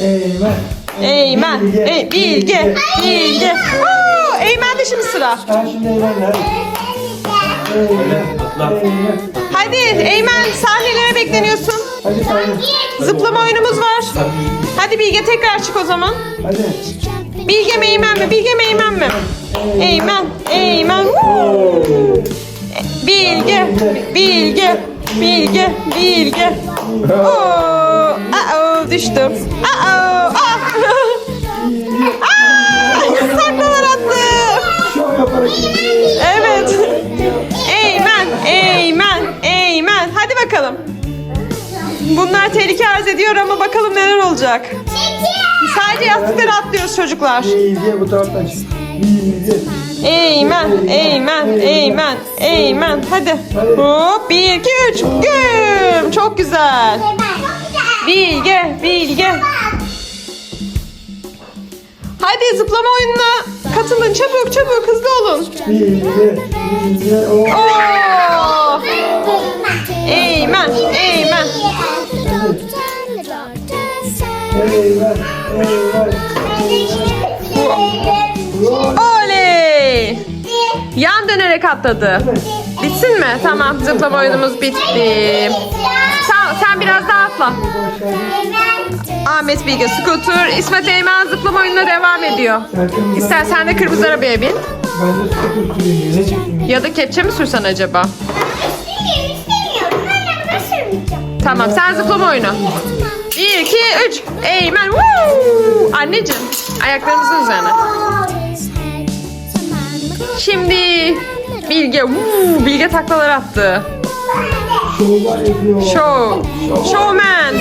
Eymen. Eymen, Ey, Bilge, Bilge. Oo, Eymen de şimdi sıra. Ha şimdi Eymen'le. Eymen. Atla. Eymen. Hadi Eymen sahnelere bekleniyorsun. Hadi sayın. Zıplama oyunumuz var. Hadi Bilge tekrar çık o zaman. Hadi. Bilge mi Eymen mi? Bilge mi Eymen mi? Eymen, Eymen. Bilge, Bilge, Bilge, Bilge. Oo, aa, düştüm. Aa, ah. Aa, saklalar attı. Evet. Eymen, Eymen, Eymen. Hadi bakalım. Bunlar tehlike arz ediyor ama bakalım neler olacak. Sadece yastıkları atlıyoruz çocuklar. Bu. Eymen, Eymen, Eymen, Eymen. Hadi. Hop, bir, iki, üç. Güm. Çok güzel. Bilge, Bilge. Hadi zıplama oyununa katılın. Çabuk, çabuk, hızlı olun. Bilge. Bilge. Oh. Oo. Eymen, Eymen. Eymen. Eymen. Oley. Yan dönerek atladı. Bitsin mi? Tamam, zıplama oyunumuz bitti. Sen biraz daha atla. Ahmet Bilge scooter, İsmet Eymen zıplama oyununa devam ediyor. İstersen de kırmızı arabaya bin. Ben de skuter süreyim. Ne çekeyim? Ya da kepçe mi sürsen acaba? Tamam sen zıplama oyunu. 1, 2, 3. Eymen. Woo! Anneciğim ayaklarımızın üzerine. Şimdi Bilge. Woo! Bilge taklalar attı. Şovlar yapıyor. Show. Showman.